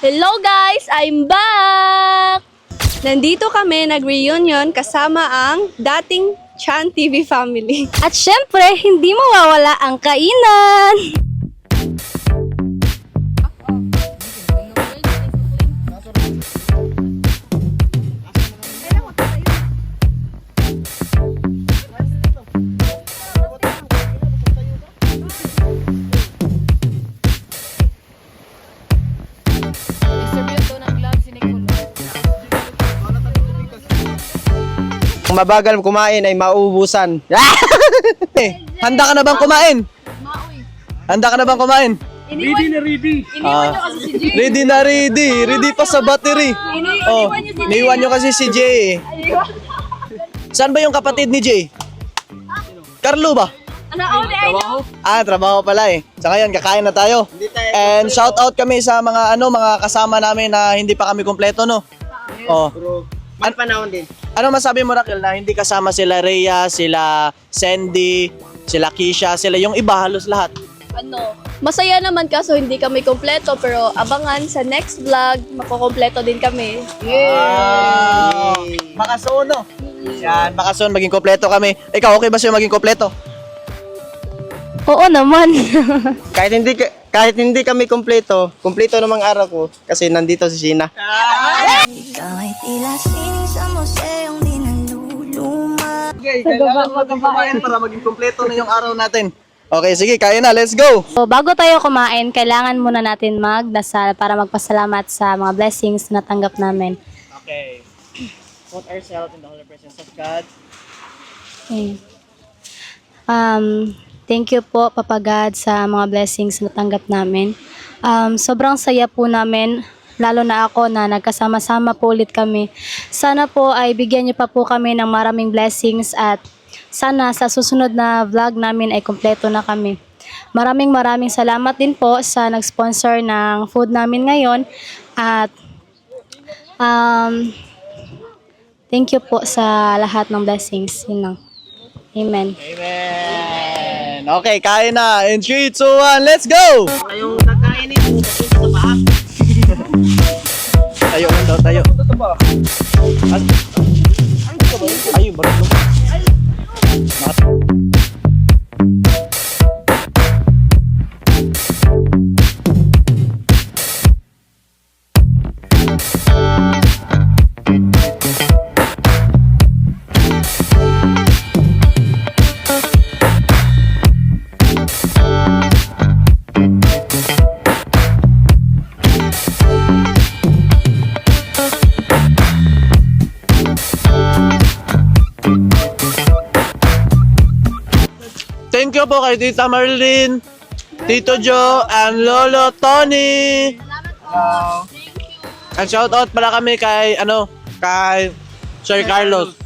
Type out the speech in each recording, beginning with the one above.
Hello guys! I'm back! Nandito kami nag-reunion kasama ang dating Chan TV family. At syempre, hindi mawawala ang kainan! Mabagal kumain ay mauubusan. Eh, Handa ka na bang kumain? Handa ka na bang kumain? Ready na ready! Ah, ready na ready. Ready pa sa battery. Oh, niwan nyo kasi si Jay. eh. Saan ba yung kapatid ni Jay? Carlo ba? Ano, Ah, trabaho pala eh. Sa ngayon, kakain na tayo. And shout out kami sa mga ano, mga kasama namin na hindi pa kami kompleto, no? Oh. May panahon din. Ano masabi mo, Raquel, na hindi kasama sila Rhea, sila Sandy, sila Kisha, sila yung iba, halos lahat. ano, masaya naman kaso hindi kami kompleto pero abangan sa next vlog, makokompleto din kami. Wow! Makasoon, no? Yan, makasoon, maging kompleto kami. Ikaw, okay ba sa'yo maging kompleto? Oo naman. Kahit hindi ka- kahit hindi kami kumpleto, kumpleto namang araw ko kasi nandito si Sheena. Kahit tila sining sa museong di naluluma Okay, kailangan maging kumain para maging kompleto na yung araw natin. Okay, sige, kaya na, let's go! So, bago tayo kumain, kailangan muna natin magdasal para magpasalamat sa mga blessings na tanggap namin. Okay. Put ourselves in the holy presence of God. Okay. Um, thank you po, Papa God, sa mga blessings na tanggap namin. Um, sobrang saya po namin, lalo na ako na nagkasama-sama po ulit kami. Sana po ay bigyan niyo pa po kami ng maraming blessings at sana sa susunod na vlog namin ay kompleto na kami. Maraming maraming salamat din po sa nag-sponsor ng food namin ngayon at um, thank you po sa lahat ng blessings. Yun lang. Amen. Amen! Okay, kain na. In 3, 2, 1, let's go! Mo, sa paa. Tayo lang daw, tayo. As- Ayun, barot mo. Thank you po kay Tita Marlene, Tito Joe, and Lolo Tony. Hello. And shout out pala kami kay ano, kay Sir Carlos.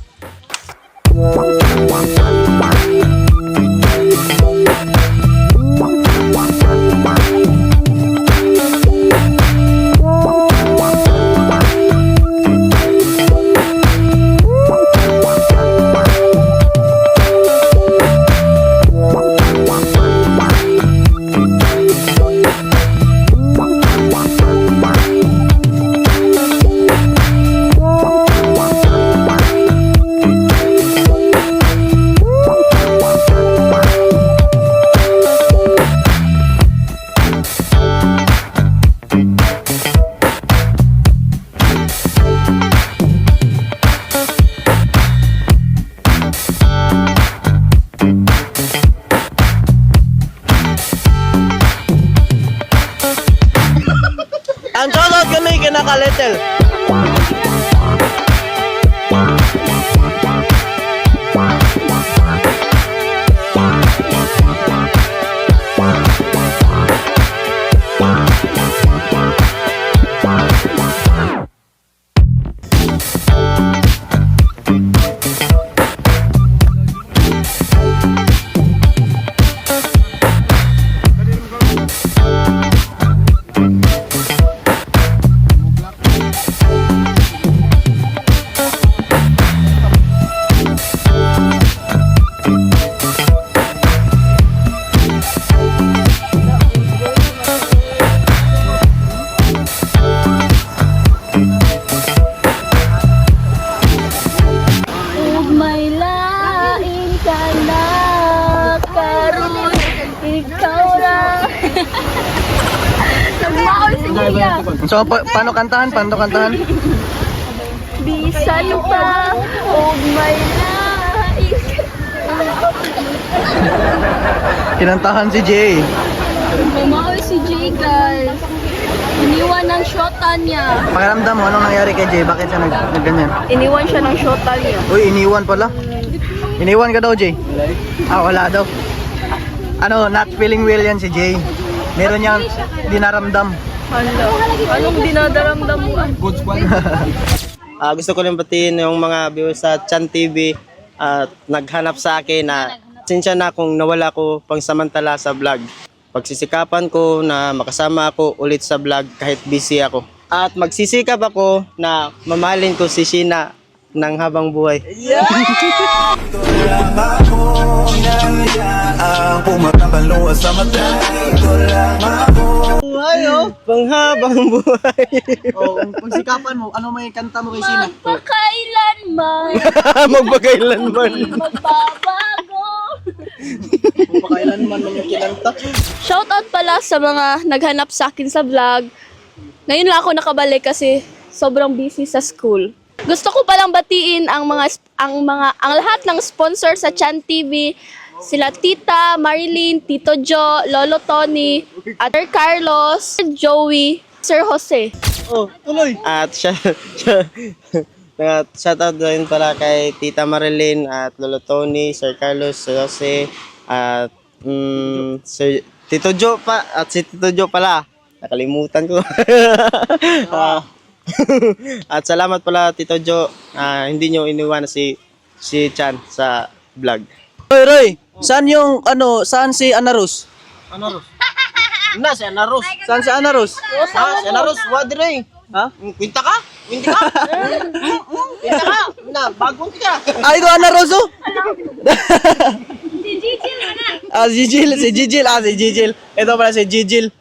So, pa- paano kantahan? Paano kantahan? Bisan pa, oh my life. Kinantahan si Jay. Bumawi si Jay, guys. Iniwan ng shota niya. Pakiramdam mo, anong nangyari kay Jay? Bakit siya nag, nagganyan? Iniwan siya ng shota niya. Uy, iniwan pala. Iniwan ka daw, Jay? Ah, wala daw. Ano, not feeling well yan si Jay. Meron niyang dinaramdam. Hala, anong dinadaramdam mo? Ah, gusto ko rin batiin yung mga viewers sa Chan TV at naghanap sa akin na sinsya na kung nawala ko pangsamantala sa vlog. Pagsisikapan ko na makasama ako ulit sa vlog kahit busy ako. At magsisikap ako na mamahalin ko si Sheena ng habang buhay. Ang pumapapaluwa sa mata Ito lang ako Panghabang buhay. oh, pagsikapan mo, ano may kanta mo kay Sina? Pakailanman Magpagailanman. magbabago. Pakailanman man yung kinanta. Shoutout pala sa mga naghanap sa akin sa vlog. Ngayon lang ako nakabalik kasi sobrang busy sa school. Gusto ko palang batiin ang mga ang mga ang lahat ng sponsor sa Chan TV. Sila Tita, Marilyn, Tito Jo, Lolo Tony, at Sir Carlos, Sir Joey, Sir Jose. Oh, tuloy. At siya, siya shoutout din pala kay Tita Marilyn at Lolo Tony, Sir Carlos, Sir Jose, at mm, Sir Tito Jo pa, at si Tito Jo pala. Nakalimutan ko. Ah. at salamat pala Tito Jo, ah, hindi nyo iniwan si si Chan sa vlog. Roy, Roy, saan yung, ano, saan si Anarus? Anaros? Na, si Anaros. Saan si Anarus? Ah, si Anaros, wadre. Ha? Kwinta ka? Kwinta ka? Kwinta ka? Na, bagong ka. Ah, ito Anarus, oh! si Gigil, Ah, si Gigil, si Gigil, ah, si Gigil. Ito pala si Gigil.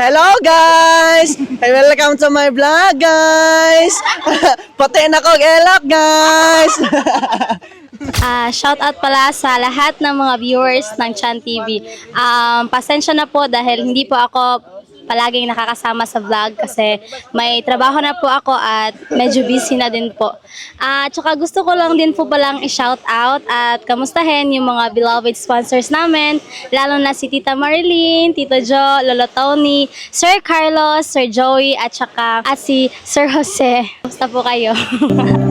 Hello guys! Hey, welcome to my vlog guys! Pati na ko elok guys! Ah, shout out pala sa lahat ng mga viewers ng Chan TV. Um, pasensya na po dahil hindi po ako palaging nakakasama sa vlog kasi may trabaho na po ako at medyo busy na din po. At tsaka gusto ko lang din po palang i-shout out at kamustahin yung mga beloved sponsors namin, lalo na si Tita Marilyn, Tito Jo, Lolo Tony, Sir Carlos, Sir Joey at tsaka at si Sir Jose. Kamusta po kayo?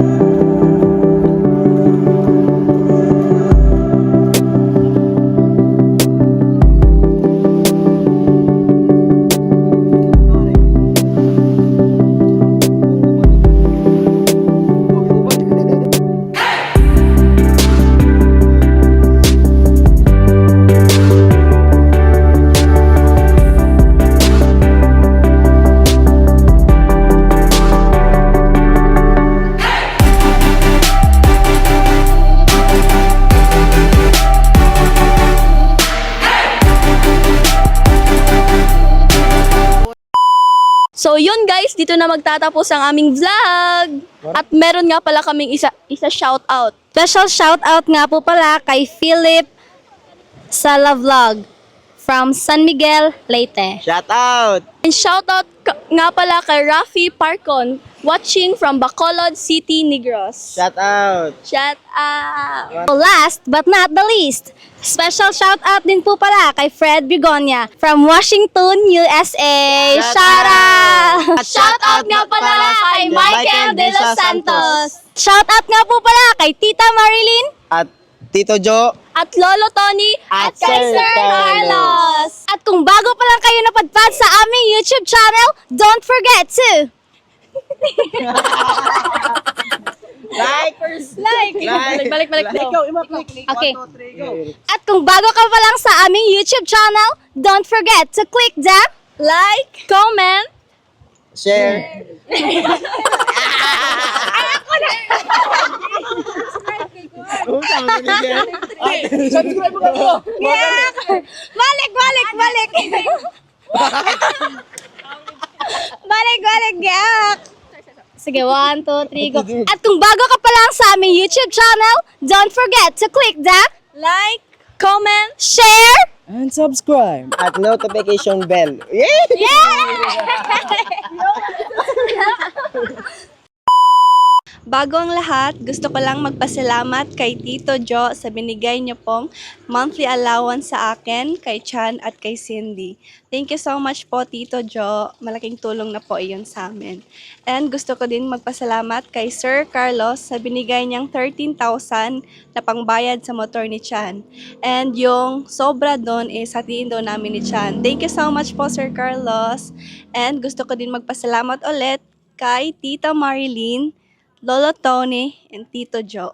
dito na magtatapos ang aming vlog. At meron nga pala kaming isa isa shoutout. Special shout out nga po pala kay Philip Sala Vlog from San Miguel, Leyte. Shout out! And shoutout ka- nga pala kay Rafi Parcon watching from Bacolod City, Negros. Shout out! Shout out! So last but not the least, special shout out din po pala kay Fred Bigonia from Washington, USA. Shout Shout out! At Shout out nga pala kay Michael De Los Santos. Shout out nga po pala kay Tita Marilyn At Tito Jo, At Lolo Tony At at, kay Sir Sir Carlos. Carlos. At kung bago pa lang kayo napadpad sa aming YouTube channel, don't forget to like, Like! Like. Balik, balik, balik. Ikaw, ima-click. Okay. 1, 2, 3, go. At kung bago ka pa lang sa aming YouTube channel, don't forget to click the Like, comment, share, Balik, balik, balik. balik, balik, yak. Sige, one, two, three, go. At kung bago ka pa lang sa aming YouTube channel, don't forget to click the like, comment, share. And subscribe. at notification bell. Yeah! Yeah! Bago ang lahat, gusto ko lang magpasalamat kay Tito Jo sa binigay niyo pong monthly allowance sa akin, kay Chan at kay Cindy. Thank you so much po Tito Jo. Malaking tulong na po iyon sa amin. And gusto ko din magpasalamat kay Sir Carlos sa binigay niyang 13,000 na pangbayad sa motor ni Chan. And yung sobra doon is hatiin daw namin ni Chan. Thank you so much po Sir Carlos. And gusto ko din magpasalamat ulit kay Tita Marilyn, Lolo Tony, and Tito Joe.